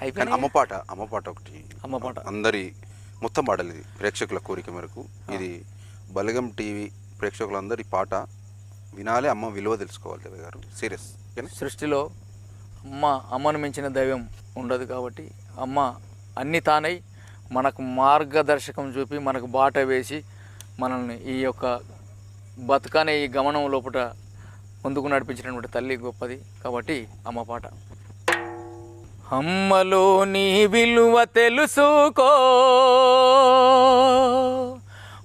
కానీ అయిపోయినాయి అమ్మ పాట అమ్మ పాట ఒకటి అమ్మ పాట. అందరి మొత్తం పాటలు ఇది ప్రేక్షకుల కోరిక మేరకు. ఇది బలగం టీవీ ప్రేక్షకులందరి పాట. వినాలి అమ్మ విలువ తెలుసుకోవాలి దేవయ్య గారు. సీరియస్. సృష్టిలో అమ్మ అమ్మను మించిన దైవం ఉండదు కాబట్టి అమ్మ అన్ని తానై మనకు మార్గదర్శకం చూపి మనకు బాట వేసి మనల్ని ఈ యొక్క బతుకనే ఈ గమనం లోపల ముందుకు నడిపించినటువంటి తల్లి గొప్పది కాబట్టి అమ్మ పాట. అమ్మలో నీ విలువ తెలుసుకో.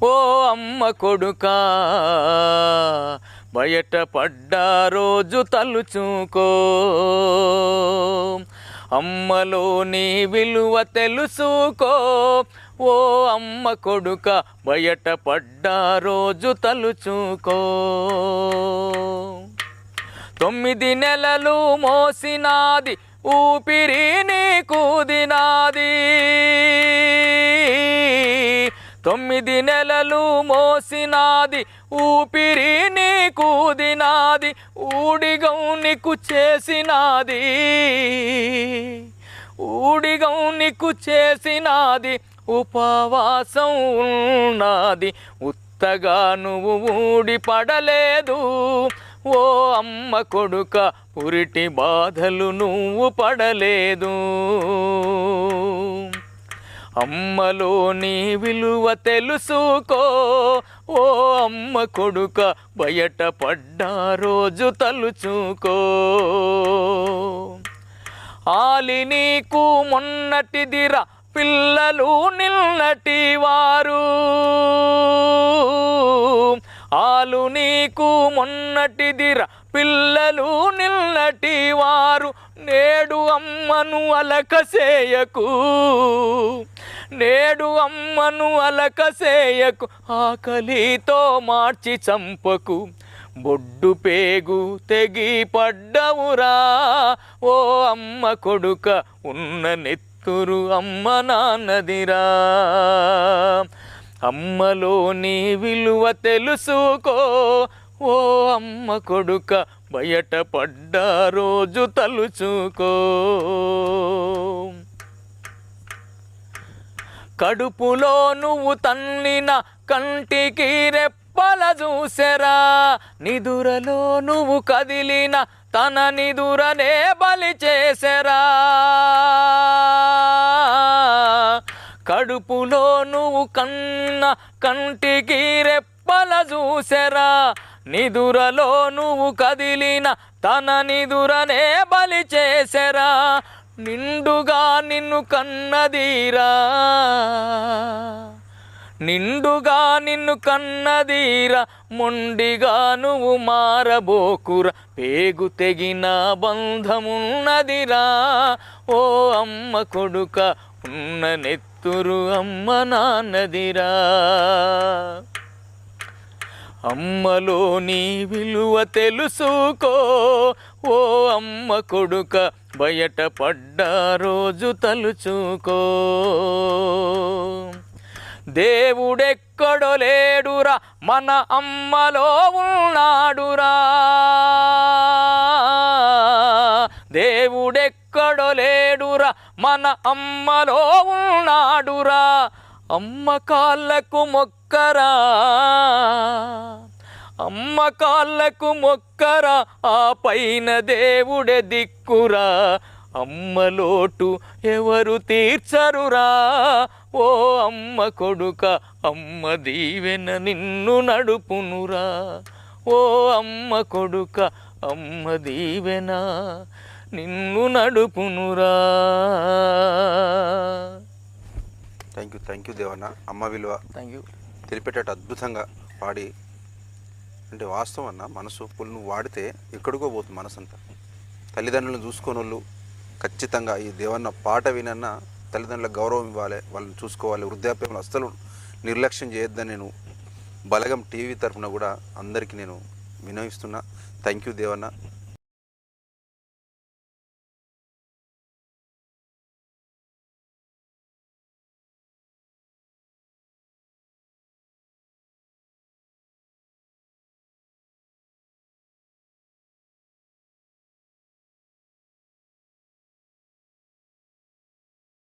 ఓ అమ్మ కొడుక బయట పడ్డా రోజు తలుచుకో. అమ్మలో నీ విలువ తెలుసుకో. ఓ అమ్మ కొడుక బయట పడ్డా రోజు తలుచుకో. తొమ్మిది నెలలు మోసినాది ఊపిరి నీకు తొమ్మిది నెలలు మోసినాది ఊపిరి నీకు ఊడిగౌనికు చేసినాది. ఊడిగౌనికు చేసినాది ఉపవాసం ఉన్నది. ఉత్తగా నువ్వు ఊడి పడలేదు అమ్మ కొడుక పురిటి బాధలు నువ్వు పడలేదు. అమ్మలో నీ విలువ తెలుసుకో. ఓ అమ్మ కొడుక బయట పడ్డా రోజు తలుచుకో. ఆలి నీకు మొన్నటిదిరా పిల్లలు నిన్నటి వారు. పిల్లలు నీకు మొన్నటిదిరా పిల్లలు నిన్నటి వారు నేడు అమ్మను అలకసేయకు నేడు అమ్మను అలకసేయకు ఆకలితో మార్చి చంపకు. బొడ్డు పేగు తెగి పడ్డవురా ఓ అమ్మ కొడుక ఉన్న నెత్తురు అమ్మ నాన్నదిరా. అమ్మలో నీ విలువ తెలుసుకో. ఓ అమ్మ కొడుక బయట పడ్డ రోజు తలుచుకో. కడుపులో నువ్వు తన్నిన కంటికి రెప్పల చూసెరా. నిదురలో నువ్వు కదిలిన తన నిదురనే బలి చేసెరా. కడుపులో నువ్వు కన్న కంటికి రెప్పల చూసెరా. నిదురలో నువ్వు కదిలిన తన నిదురనే బలి చేసెరా. నిండుగా నిన్ను కన్నదీరా. నిండుగా నిన్ను కన్నదీరా మొండిగా నువ్వు మారబోకుర. పేగు తెగిన బంధమున్నదిరా ఓ అమ్మ కొడుక ఉన్న నెత్తురు అమ్మ నాన్నదిరా. అమ్మలో నీ విలువ తెలుసుకో ఓ అమ్మ కొడుక బయట పడ్డ రోజు తలుచుకో. దేవుడెక్కడో లేడురా మన అమ్మలో ఉన్నాడురా. దేవుడెక్కడో లేడురా మన అమ్మలో ఉన్నాడురా. అమ్మ కాళ్ళకు మొక్కరా అమ్మ కాళ్ళకు మొక్కరా ఆ పైన దేవుడే దిక్కురా. అమ్మ లోటు ఎవరు తీర్చరురా? ఓ అమ్మ కొడుక అమ్మ దీవెన నిన్ను నడుపునురా. ఓ అమ్మ కొడుక అమ్మ దీవెన నిన్ను నడుపునురా. Thank you thank you Devanna. అమ్మ విలువ థ్యాంక్ యూ తెలిపేటట్టు అద్భుతంగా పాడి అంటే వాస్తవం అన్న మనసు పుల్ నువ్వు వాడితే ఎక్కడికో పోతుంది మనసు అంతా తల్లిదండ్రులను చూసుకొని వాళ్ళు ఖచ్చితంగా ఈ దేవన్న పాట వినన్న తల్లిదండ్రులకు గౌరవం ఇవ్వాలి వాళ్ళని చూసుకోవాలి వృద్ధాప్యంలో అస్సలు నిర్లక్ష్యం చేయొద్దని నేను బలగం టీవీ తరఫున కూడా అందరికీ నేను వినవిస్తున్నా. Thank you Devanna.